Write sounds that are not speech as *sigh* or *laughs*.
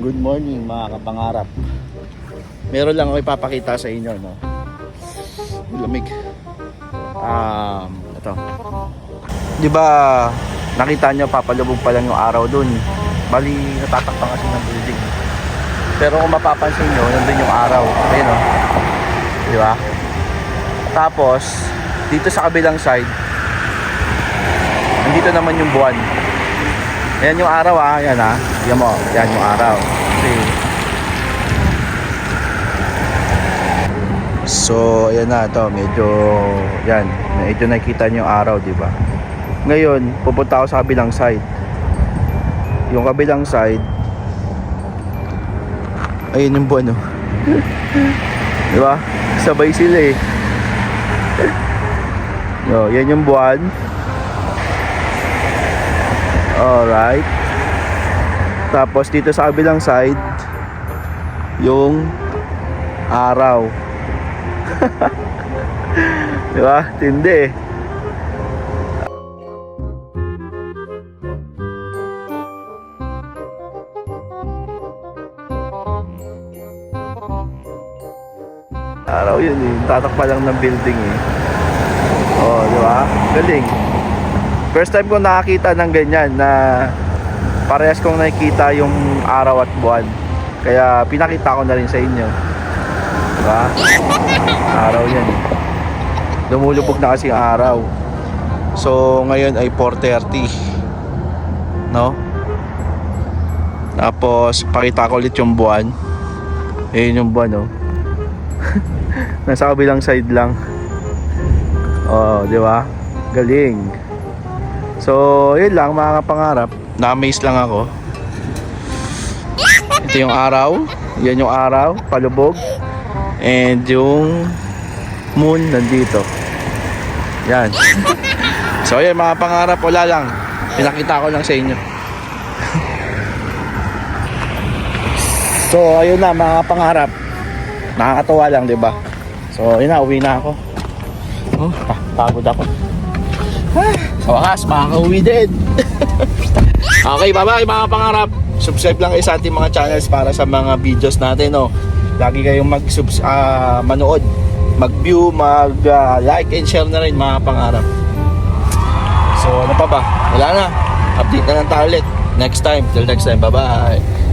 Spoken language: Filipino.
Good morning mga kapangarap. Meron lang ako ipapakita sa inyo, no? Lamig. Um, ito. Di ba nakita nyo papalubog pa lang yung araw dun. Bali, natatakpan kasi ng building. Pero kung mapapansin nyo, nandun yung araw. Ayun, no? Di ba? Tapos, dito sa kabilang side, nandito naman yung buwan. Ayan yung araw ah, yan ah. Yan mo, yan yung araw. Okay. So, ayan na to, medyo yan, medyo nakita niyo yung araw, di ba? Ngayon, pupunta ako sa kabilang side. Yung kabilang side, ayun yung buwan, oh. *laughs* di ba? Sabay sila eh. Yo, *laughs* yan yung buwan. Alright. Tapos dito sa kabilang side, yung araw. *laughs* Di ba? Tindi eh. Araw yun eh. Tatakpa lang ng building eh. Oh, di ba? Galing. First time ko nakakita ng ganyan na parehas kong nakikita yung araw at buwan. Kaya pinakita ko na rin sa inyo. Diba? Araw yan. Lumulubog na kasi araw. So, ngayon ay 4.30. No? Tapos, pakita ko ulit yung buwan. Ayun yung buwan, oh. *laughs* Nasa kabilang side lang. Oh, di ba? Galing. So, yun lang mga kapangarap. Na-amaze lang ako. Ito yung araw. Yan yung araw, palubog. And yung moon nandito. Yan. so, yan mga pangarap. Wala lang. Pinakita ko lang sa inyo. so, ayun na mga pangarap. Nakakatawa lang, di ba? So, yun na. Uwi na ako. Oh, pa- pagod ako. Sa wakas, makaka-uwi din. *laughs* okay, bye-bye mga pangarap. Subscribe lang kayo sa ating mga channels para sa mga videos natin. No? Lagi kayong mag ah, manood, mag-view, mag-like and share na rin mga pangarap. So ano pa ba? Wala na. Update na lang tayo ulit. Next time. Till next time. Bye-bye.